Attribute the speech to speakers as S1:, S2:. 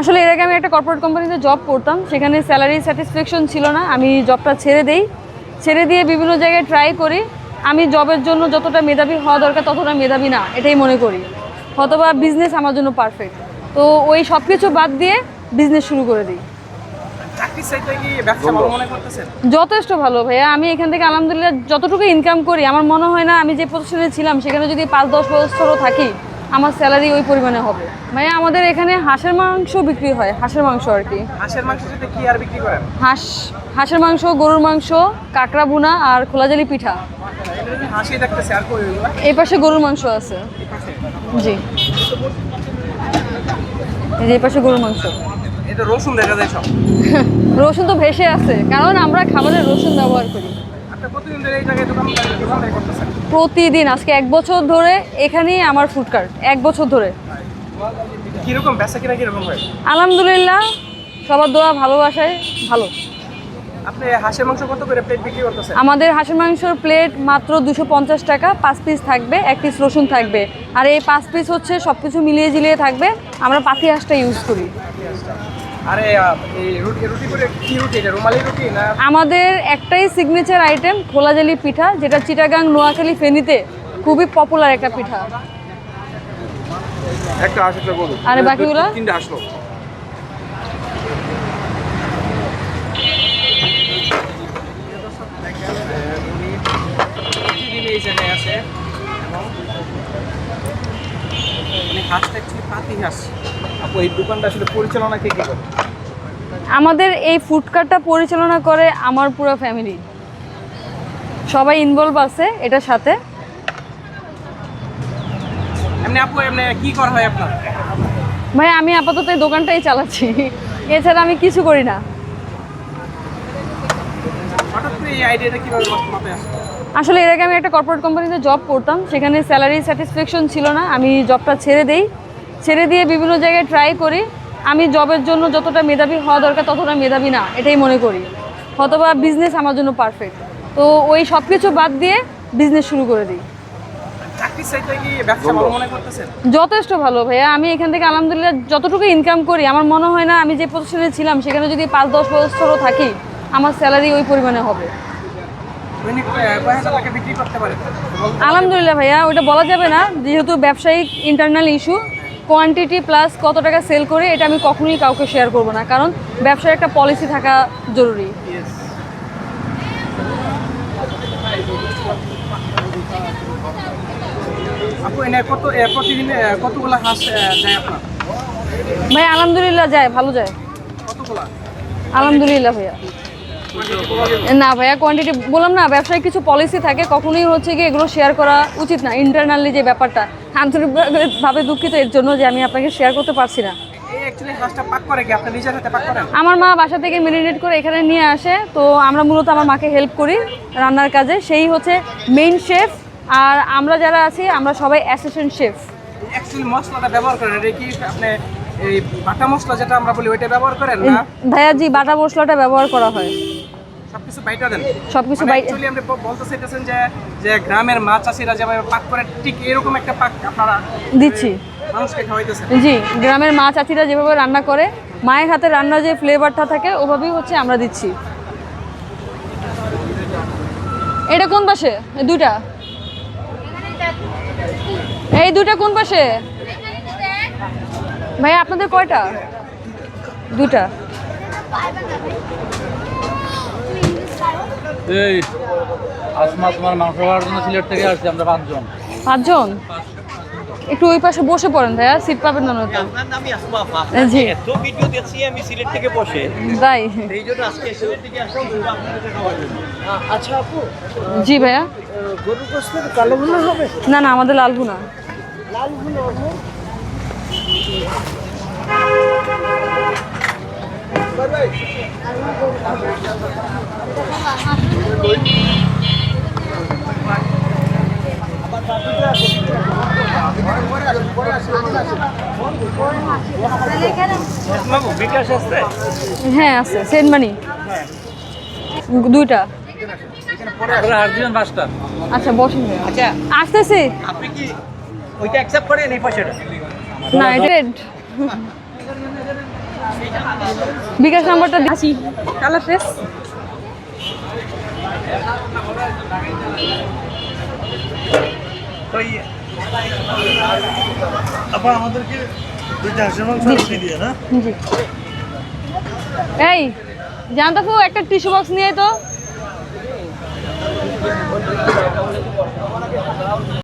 S1: আসলে এর আগে আমি একটা কর্পোরেট কোম্পানিতে জব করতাম সেখানে স্যালারি স্যাটিসফ্যাকশন ছিল না আমি জবটা ছেড়ে দেই। ছেড়ে দিয়ে বিভিন্ন জায়গায় ট্রাই করি আমি জবের জন্য যতটা মেধাবী হওয়া দরকার ততটা মেধাবী না এটাই মনে করি। অথবা বিজনেস আমার জন্য পারফেক্ট তো ওই সব কিছু বাদ দিয়ে বিজনেস শুরু করে দিই। যথেষ্ট ভালো ভাইয়া। আমি এখান থেকে আলহামদুলিল্লাহ যতটুকু ইনকাম করি আমার মনে হয় না আমি যে প্রতিষ্ঠানে ছিলাম সেখানে যদি পাঁচ দশ বছরও থাকি আমার স্যালারি ওই পরিমাণে হবে। ভাইয়া আমাদের এখানে হাঁসের মাংস বিক্রি হয় হাঁসের মাংস আর কি।
S2: হাঁসের মাংস সাথে কি আর বিক্রি করেন?
S1: হাঁস হাঁসের মাংস গরুর মাংস কাঁকড়া বুনা আর খোলাজালি পিঠা।
S2: যদি
S1: এই পাশে গরুর মাংস আছে। জি। এই যে এই পাশে গরুর মাংস।
S2: এটা রসুন দেখা যায় সব।
S1: রসুন তো ভেসে আছে কারণ আমরা খাবারে রসুন ব্যবহার করি।
S2: প্রতিদিন
S1: আজকে এক বছর ধরে এখানেই আমার ফুড কার্ট এক বছর ধরে।
S2: কীরকম বেচা কিনা কীরকম হয়
S1: আলহামদুলিল্লাহ সবার দোয়া ভালোবাসায় ভালো।
S2: আপনি হাঁসের মাংস কত করে প্লেট বিক্রি করতেছেন?
S1: আমাদের হাঁসের মাংসর প্লেট মাত্র দুশো পঞ্চাশ টাকা পাঁচ পিস থাকবে এক পিস রসুন থাকবে। আর এই পাঁচ পিস হচ্ছে সব কিছু মিলিয়ে ঝিলিয়ে থাকবে আমরা পাতি হাঁসটা ইউজ করি।
S2: আরে রুটি রুটি করে কি রুটি এটা রুমালি রুটি না?
S1: আমাদের একটাই সিগনেচার আইটেম খোলাজালি পিঠা যেটা চিটাগাং নোয়াখালী ফেনীতে খুবই পপুলার একটা পিঠা।
S3: একটা
S1: আর বাকিগুলো?
S3: তিনটা আসলো
S2: আছে। এবং মানে হাঁসটা অ্যাকচুয়ালি পাতি হাঁস। আপু এই দোকানটা আসলে পরিচালনা কে কে করে?
S1: আমাদের এই ফুড কার্টটা পরিচালনা করে আমার পুরো ফ্যামিলি সবাই ইনভলভ আছে এটার সাথে।
S2: এমনি আপু এমনি কি করা হয় আপনার?
S1: ভাই আমি আপাতত এই দোকানটাই চালাচ্ছি। এছাড়া আমি কিছু করি না।
S2: আসলে?
S1: এর আগে আমি একটা কর্পোরেট কোম্পানিতে জব করতাম সেখানে স্যালারি স্যাটিসফ্যাকশন ছিল না আমি জবটা ছেড়ে দেই। ছেড়ে দিয়ে বিভিন্ন জায়গায় ট্রাই করি। আমি জবের জন্য যতটা মেধাবী হওয়া দরকার ততটা মেধাবী না এটাই মনে করি। অথবা বিজনেস আমার জন্য পারফেক্ট তো ওই সব কিছু বাদ দিয়ে বিজনেস শুরু করে দিই। যথেষ্ট ভালো ভাইয়া। আমি এখান থেকে আলহামদুলিল্লাহ যতটুকু ইনকাম করি আমার মনে হয় না আমি যে প্রতিষ্ঠানে ছিলাম সেখানে যদি পাঁচ দশ বছরও থাকি আমার স্যালারি ওই পরিমাণে হবে। আলহামদুলিল্লাহ ভাইয়া ওটা বলা যাবে না। যেহেতু ব্যবসায়িক ইন্টারনাল ইস্যু কোয়ান্টিটি প্লাস কত টাকা সেল করে এটা আমি কখনোই কাউকে শেয়ার করব না। কারণ ব্যবসার একটা পলিসি থাকা জরুরি।
S2: আপু কত প্রতিদিন এ, হাঁস যায় আপনার?
S1: ভাই আলহামদুলিল্লাহ যায় ভালো যায়।
S2: কতগুলা?
S1: আলহামদুলিল্লাহ ভাইয়া। না ভাইয়া কোয়ান্টিটি বললাম না ব্যবসায় কিছু পলিসি থাকে কখনোই হচ্ছে কি এগুলো শেয়ার করা উচিত না। ইন্টারনালি যে ব্যাপারটা আন্তরিকভাবে দুঃখিত এর জন্য যে আমি আপনাকে শেয়ার করতে পারছি না। আমার মা বাসা থেকে মেরিনেট করে এখানে নিয়ে আসে তো আমরা মূলত আমার মাকে হেল্প করি রান্নার কাজে। সেই হচ্ছে মেইন শেফ আর আমরা যারা আছি আমরা সবাই অ্যাসিস্ট্যান্ট শেফ
S2: মশলাটা ব্যবহার করেন এটা কি আপনি এই বাটা মশলা যেটা আমরা বলি ওইটা ব্যবহার করেন না?
S1: ভাইয়া জি বাটা মশলাটা ব্যবহার করা হয়।
S2: সবকিছু বাইটা দেন।
S1: সবকিছু
S2: মানে আপনি বলতে চাইতেছেন যে যে গ্রামের মাছ চাষিরা যেভাবে পাক করে ঠিক এরকম একটা পাক আপনারা
S1: দিচ্ছি।
S2: মানুষকে খাওয়াইতেছেন।
S1: জি গ্রামের মা চাচিরা যেভাবে রান্না করে মায়ের হাতে রান্নার যে ফ্লেভারটা থাকে ওভাবেই হচ্ছে আমরা দিচ্ছি। এটা কোন পাশে? এই দুইটা? এই দুইটা কোন পাশে? ভাই আপনাদের কয়টা? দুটা
S4: এই আসমা তোমার মাংস খাওয়ার জন্য সিলেট থেকে আসছি আমরা পাঁচজন
S1: পাঁচজন একটু ওই পাশে বসে পড়েন ভাইয়া সিট পাবেন না নয়তো
S5: আপনার আসমা আপা
S1: জি
S5: এত ভিডিও দেখছি আমি সিলেট থেকে বসে
S1: তাই
S5: এই জন্য আজকে সিলেট থেকে আসলাম আপনাদের খাওয়ার জন্য
S2: আচ্ছা আপু
S1: জি ভাইয়া
S2: গরুর গোস্তের কালো ভুনা হবে
S1: না না আমাদের লাল ভুনা
S2: লাল ভুনা
S5: বিকাশ
S1: হ্যাঁ আছে সেন্ট মানি। দুইটা। আচ্ছা বসেন।
S5: আচ্ছা।
S1: আসতেছি।
S5: আপনি কি ওইটা অ্যাকসেপ্ট করেন এই পয়সাটা?
S1: না এটা বিকাশ নাম্বারটা দিচ্ছি কালার ফেস
S3: আমাদেরকে
S1: এই জানতাফু একটা টিস্যু বক্স নিয়ে তো।